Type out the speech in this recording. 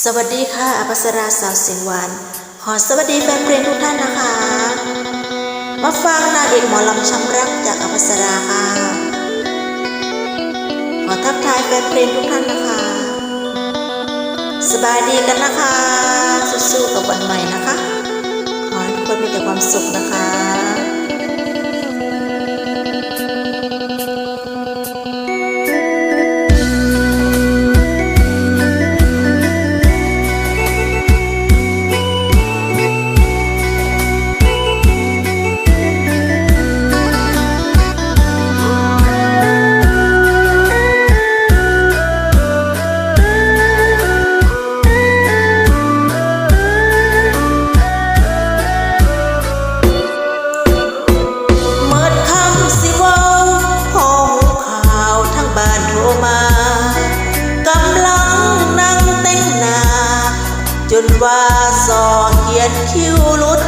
สวัสดีค่ะอภัสราสาวเสียงหวาน ขอสวัสดีแฟนเพลงทุกท่านนะคะ มาฟังนางเอกหมอลำช้ำรักจากอภัสราค่ะ ขอทักทายแฟนเพลงทุกท่านนะคะ สบายดีกันนะคะ สู้ๆกับวันใหม่นะคะ ขอให้ทุกคนมีแต่ความสุขนะคะ จนว่าสอเขียนคิ้วลุด